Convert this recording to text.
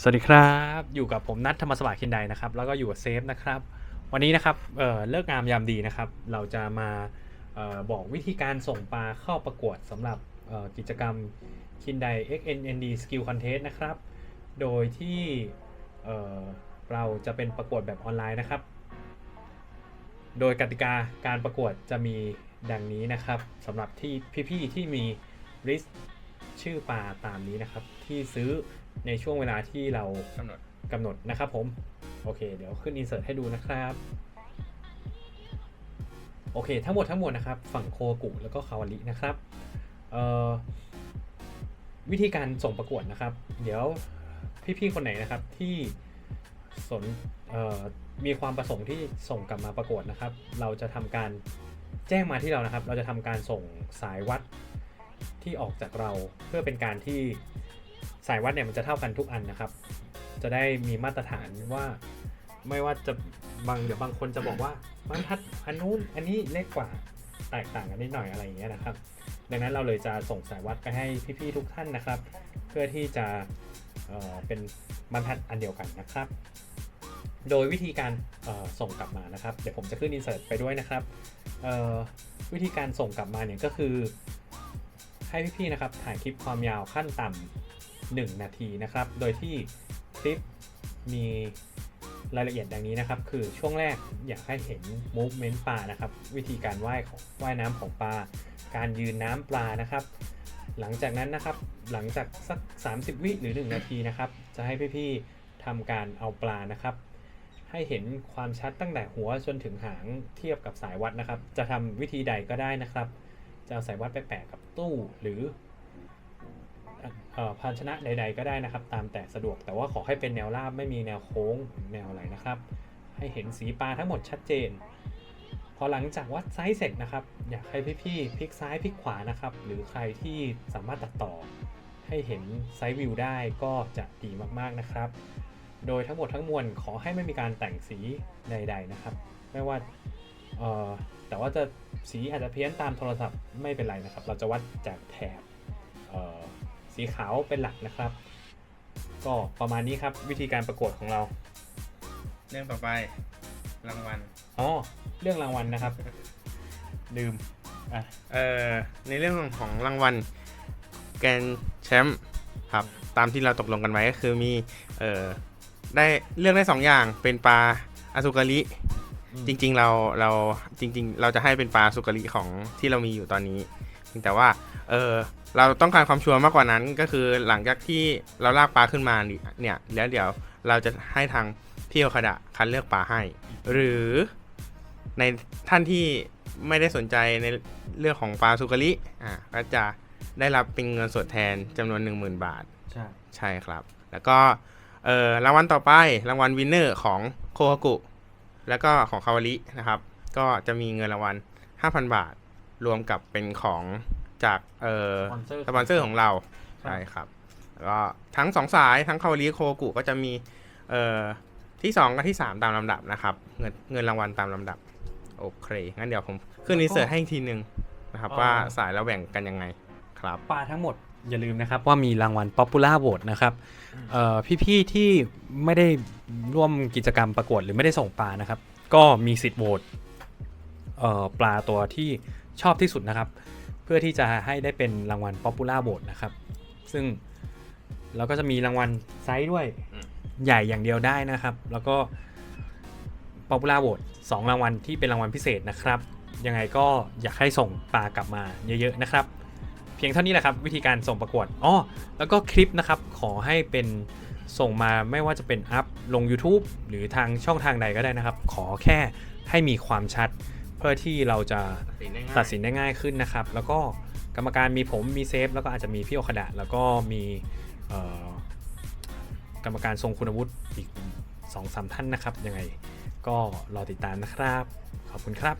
สวัสดีครับ อยู่กับผมนัทธรรมสวัสดิ์คินไดนะครับ แล้วก็อยู่กับเซฟนะครับ วันนี้นะครับเเลิกงามยามดีนะครับ เราจะมาออบอกวิธีการส่งปลาเข้าประกวดสำหรับกิจกรรมคินได XNND Skill Contest นะครับ โดยที่เอ่อเราจะเป็นประกวดแบบออนไลน์นะครับ โดยกติกาการประกวดจะมีดังนี้นะครับสำหรับที่พี่ๆที่มีริสชื่อปลาตามนี้นะครับ ที่ซื้อ ในช่วงเวลาที่เรากำหนดกำหนดนะครับผม โอเค เดี๋ยวขึ้นอินเสิร์ตให้ดูนะครับ โอเค ทั้งหมดทั้งมวลนะครับ ฝั่งโคกุแล้วก็คาวารินะครับเอ่อวิธีการส่งประกวดนะครับ เดี๋ยวพี่ๆคนไหนนะครับที่สนเอ่อมีความประสงค์ที่ส่งกลับมาประกวดนะครับ เราจะทำการแจ้งมาที่เรานะครับ เราจะทำการส่งสายวัดที่ออกจากเราเพื่อเป็นการที่ สายวัดเนี่ยมันจะเท่ากันทุกอันนะครับ จะได้มีมาตรฐานว่าไม่ว่าจะบางเดี๋ยวบางคนจะบอกว่าบรรทัดอันนู้นอันนี้เล็กกว่าแตกต่างกันนิดหน่อยอะไรอย่างเงี้ยนะครับ ดังนั้นเราเลยจะส่งสายวัดไปให้พี่ๆทุกท่านนะครับ เพื่อที่จะเเป็นบรรทัดอันเดียวกันนะครับ โดยวิธีการส่งกลับมานะครับ เดี๋ยวผมจะขึ้นอินเสิร์ตไปด้วยนะครับ วิธีการส่งกลับมาเนี่ยก็คือให้พี่ๆนะครับถ่ายคลิปความยาวขั้นต่ำ 1 นาทีนะครับ โดยที่คลิปมีรายละเอียดดังนี้นะครับ คือช่วงแรกอยากให้เห็น movement ปลานะครับ วิธีการว่ายของว่ายน้ำของปลา การยืนน้ำปลานะครับ หลังจากนั้นนะครับ หลังจากสัก 30 วิหรือ 1 นาทีนะครับ จะให้พี่ๆทำการเอาปลานะครับ ให้เห็นความชัดตั้งแต่หัวจนถึงหางเทียบกับสายวัดนะครับ จะทำวิธีใดก็ได้นะครับ จะเอาสายวัดไปแปะกับตู้หรือเอ่อ ภาชนะใด ๆ ก็ได้นะครับ ตามแต่สะดวกแต่ว่าขอให้เป็นแนวราบไม่มีแนวโค้งแนวอะไรนะครับ ให้เห็นสีปลาทั้งหมดชัดเจน พอหลังจากวัดไซส์เสร็จนะครับ อยากให้พี่ๆพลิกซ้ายพลิกขวานะครับ หรือใครที่สามารถตัดต่อ ให้เห็นไซส์วิวได้ก็จะดีมากๆนะครับ โดยทั้งหมดทั้งมวลขอให้ไม่มีการแต่งสีใด ๆ นะครับ ไม่ว่าแต่ว่าจะสีอาจจะเพี้ยนตามโทรศัพท์ไม่เป็นไรนะครับ เราจะวัดจากแถบ สีขาวเป็นหลักนะครับ ก็ประมาณนี้ครับวิธีการประกวดของเรา เรื่องต่อไปรางวัลอ๋อเรื่องรางวัลนะครับ ลืมอะเอ่อในเรื่องของรางวัลแกรนด์แชมป์ครับตามที่เราตกลงกันไว้ก็คือมีเอ่อได้เลือกได้สองอย่างเป็นปลาอาซุการิอืมจริง ๆ เราเราจริง ๆ เราจะให้เป็นปลาอาซุการิของที่เรามีอยู่ตอนนี้เพียงแต่ว่าเออ เราต้องการความชัวร์มากกว่านั้นก็คือหลังจากที่เราลากปลาขึ้นมาเนี่ยแล้วเดี๋ยวเราจะให้ทางพี่โอคดะคัดเลือกปลาให้ หรือในท่านที่ไม่ได้สนใจในเรื่องของปลาซูการิอ่าก็จะได้รับเป็นเงินสดแทนจำนวน 10,000 บาท ใช่ใช่ครับ แล้วก็เออรางวัลต่อไปรางวัลวินเนอร์ของโคฮากุ แล้วก็ของคาวารินะครับ ก็จะมีเงินรางวัล 5,000 บาท รวมกับเป็นของ จากเอ่อสปอนเซอร์สปอนเซอร์ของเราครับใช่ครับแล้วก็ทั้งสองสายทั้งคาวาริโคฮากุก็จะมีเอ่อที่2กับที่3ตามลำดับนะครับ เงินเงินรางวัลตามลำดับ โอเค งั้นเดี๋ยวผมขึ้นอินเสิร์ตให้อีกทีหนึ่งนะครับ ว่าสายเราแบ่งกันยังไงครับปลาทั้งหมดอย่าลืมนะครับว่ามีรางวัล Popular Vote นะครับเอ่อพี่ๆที่ไม่ได้ร่วมกิจกรรมประกวดหรือไม่ได้ส่งปลานะครับ ก็มีสิทธิ์โหวตเอ่อปลาตัวที่ชอบที่สุดนะครับเพื่อที่จะให้ได้เป็นรางวัล Popular Vote นะครับ ซึ่งเราก็จะมีรางวัลไซส์ด้วยอืมใหญ่อย่างเดียวได้นะครับ แล้วก็ Popular Vote สองรางวัลที่เป็นรางวัลพิเศษนะครับ ยังไงก็อยากให้ส่งปลากลับมาเยอะๆนะครับ เพียงเท่านี้แหละครับ วิธีการส่งประกวดอ๋อแล้วก็คลิปนะครับ ขอให้เป็นส่งมาไม่ว่าจะเป็นอัพลง YouTube หรือทางช่องทางใดก็ได้นะครับ ขอแค่ให้มีความชัด เพื่อที่เราจะตัดสินได้ง่ายขึ้นนะครับ แล้วก็กรรมการมีผมมีเซฟแล้วก็อาจจะมีพี่โอคดะแล้วก็มีเอ่อกรรมการทรงคุณวุฒิอีก2อสท่านนะครับยังไงก็รอติดตามนะครับ ขอบคุณครับ